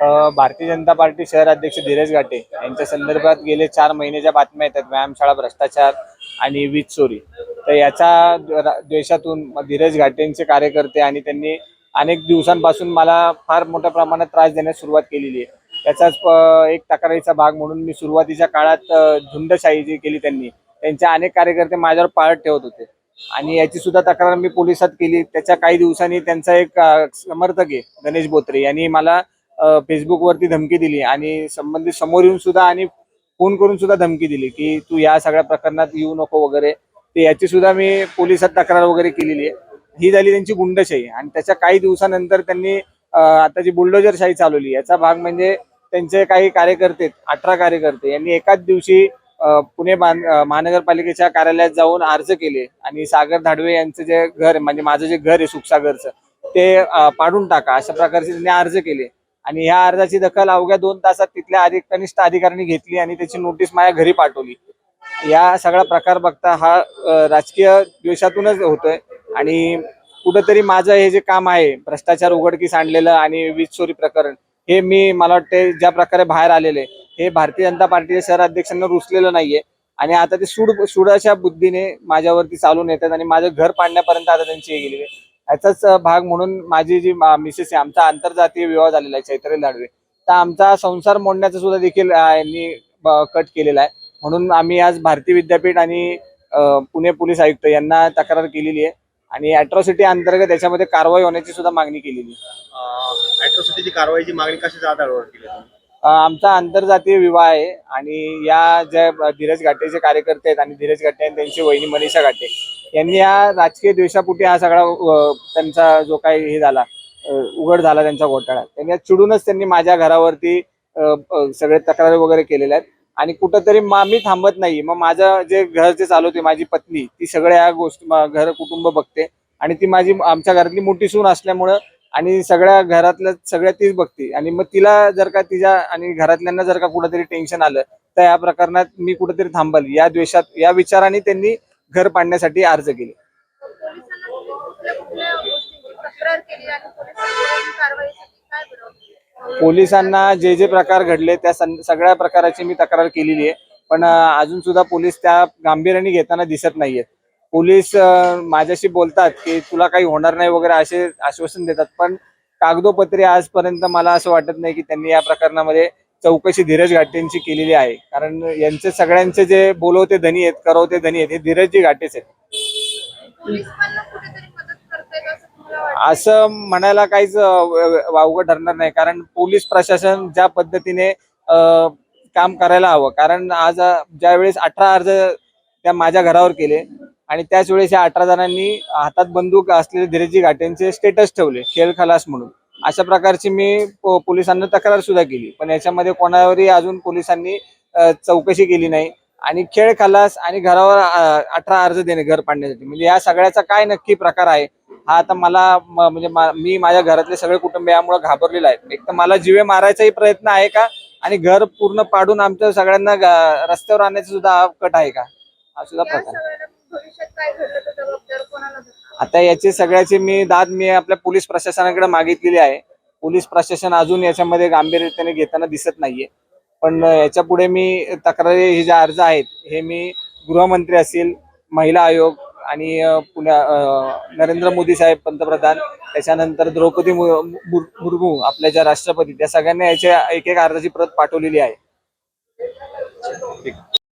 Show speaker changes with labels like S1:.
S1: Bharatiya Janata party शहर अध्यक्ष धीरज घाटे यांच्या संदर्भात गेले चार महिन्याच्या बातम्या येतात. व्यायामशाळा भ्रष्टाचार आणि वीज चोरी. तर याच्या द्वेषातून धीरज घाटेंचे कार्यकर्ते आणि त्यांनी अनेक दिवसांपासून मला फार मोठ्या प्रमाणात त्रास देण्यास सुरुवात केलेली आहे. त्याचाच एक तक्रारीचा भाग म्हणून मी सुरुवातीच्या काळात झुंडशाही जी केली त्यांनी त्यांचे अनेक कार्यकर्ते माझ्यावर पाळत ठेवत होते. आणि याची सुद्धा तक्रार मी पोलिसात केली. त्याच्या काही दिवसांनी त्यांचा एक समर्थक आहे गणेश बोत्रे यांनी मला फेसबुकवरती धमकी दिली आणि संबंधित समोर येऊन सुद्धा आणि फोन करून सुद्धा धमकी दिली की तू या सगळ्या प्रकरणात येऊ नको वगैरे. ते याची सुद्धा मी पोलिसात तक्रार वगैरे केलेली आहे. ही झाली त्यांची गुंडशाही आणि त्याच्या काही दिवसानंतर त्यांनी आताची आता जी बुलडोजरशाही चालवली याचा भाग म्हणजे त्यांचे काही कार्यकर्ते अठरा कार्यकर्ते यांनी एकाच दिवशी पुणे महानगरपालिकेच्या कार्यालयात जाऊन अर्ज केले आणि सागर धाडवे यांचं जे घर म्हणजे माझं जे घर आहे सुखसागरचं ते पाडून टाका अशा प्रकारचे त्यांनी अर्ज केले. आणि ह्या अर्जाची दखल अवघ्या दोन तासात तिथल्या अधिक कनिष्ठ अधिकाऱ्यांनी घेतली आणि त्याची नोटीस माझ्या घरी पाठवली. या सगळा प्रकार बघता हा राजकीय द्वेषातूनच होतोय आणि कुठंतरी माझं हे जे काम आहे भ्रष्टाचार उघडकीस आणलेलं आणि वीज चोरी प्रकरण हे मी मला वाटते ज्या प्रकारे बाहेर आलेले हे भारतीय जनता पार्टीच्या शहर अध्यक्षांना रुचलेलं नाहीये. आणि आता ते सूड सुडाच्या बुद्धीने माझ्यावरती चालून येतात आणि माझं घर पाडण्यापर्यंत आता त्यांची हे गेलेली आहे. याचाच भाग म्हणून माझी जी मिसेस आहे आमचा आंतरजातीय विवाह झालेला आहे चैत्र लाडवे. तर आमचा संसार मोडण्याचा सुद्धा देखील यांनी कट केलेला आहे. म्हणून आम्ही आज भारतीय विद्यापीठ आणि पुणे पोलीस आयुक्त यांना तक्रार केलेली आहे. आणि अॅट्रॉसिटी अंतर्गत याच्यामध्ये कारवाई होण्याची सुद्धा मागणी केलेली आहे.
S2: अॅट्रॉसिटीची कारवाईची मागणी कशाच्या आधारावर केली
S1: आमचा आंतरजातीय विवाह आहे. आणि या ज्या धीरज घाटेचे कार्यकर्ते आहेत आणि धीरज घाटे आणि त्यांची वहिनी मनीषा घाटे यांनी या राजकीय द्वेषापोटी हा सगळा त्यांचा जो काही हे झाला उघड झाला त्यांचा घोटाळा त्यांनी चिडूनच त्यांनी माझ्या घरावरती सगळे तक्रारी वगैरे केलेल्या आहेत. आणि कुठंतरी मी थांबत नाही. मग माझं जे घर जे चालवते माझी पत्नी ती सगळ्या या गोष्टी घर कुटुंब बघते. आणि ती माझी आमच्या घरातली मोठी सून असल्यामुळं आणि सगळ्या घरातल्या सगळ्या तीच बघते. आणि मग तिला जर का तिच्या आणि घरातल्यांना जर का कुठंतरी टेन्शन आलं तर या प्रकरणात मी कुठेतरी थांबल. या द्वेषात या विचाराने त्यांनी घर पाडण्यासाठी अर्ज केले.
S3: पोलिसांना केली
S1: पोलिसांना जे जे प्रकार घडले त्या सगळ्या प्रकाराची मी तक्रार केलेली आहे. पण अजून सुद्धा पोलीस त्या गांभीर्याने घेताना दिसत नाहीयेत. पोलीस माझ्याशी बोलतात की तुला काही होणार नाही वगैरे असे आश्वासन देतात. पण कागदोपत्री आजपर्यंत मला असं वाटत नाही की त्यांनी या प्रकरणामध्ये चौकशी धीरज घाटेंची केलेली आहे. कारण यांचे सगळ्यांचे जे बोलवते धनी आहेत करवते धनी आहेत हे धीरजजी घाटेच आहेत.
S3: असं
S1: म्हणायला काहीच वावगं ठरणार नाही. कारण पोलीस प्रशासन ज्या पद्धतीने काम करायला हवं. कारण आज ज्या वेळेस अठरा अर्ज त्या माझ्या घरावर केले आणि त्याच वेळेस या अठरा जणांनी हातात बंदूक असलेले धीरजी घाटेंचे स्टेटस ठेवले खेळ खलास म्हणून. अशा प्रकारची मी पोलिसांना तक्रार सुद्धा केली. पण याच्यामध्ये कोणावरही अजून पोलिसांनी चौकशी केली नाही. आणि खेळ खलास आणि घरावर अठरा अर्ज देणे घर पाडण्यासाठी. म्हणजे या सगळ्याचा काय नक्की प्रकार आहे हा आता मला म्हणजे मा- माझ्या घरातले सगळे कुटुंब यामुळे घाबरलेला आहे एक तर मला जीवे मारायचाही प्रयत्न आहे का? आणि घर पूर्ण पाडून आमच्या सगळ्यांना रस्त्यावर आणण्याचा सुद्धा कट आहे का? हा सुद्धा प्रकार
S3: भविष्यात काय घडलं तर जबाबदार कोणाला धरणार?
S1: आता याची सगळ्याची मी दाद मी आपल्या पोलीस प्रशासनाकडे मागितलेली आहे. पोलीस प्रशासन अजून याच्यामध्ये गांभीर्याने घेताना दिसत नाहीये. पण याच्यापुढे मी तक्रारी हे जे अर्ज आहेत हे मी गृहमंत्री असतील महिला आयोग आणि अ, पुण्या अ, नरेंद्र मोदी साहेब पंतप्रधान त्याच्यानंतर द्रौपदी मु- मु- मुर्मू आपल्या ज्या राष्ट्रपती त्या सगळ्यांना याच्या एक एक अर्जाची प्रत पाठवलेली आहे.
S2: ठीक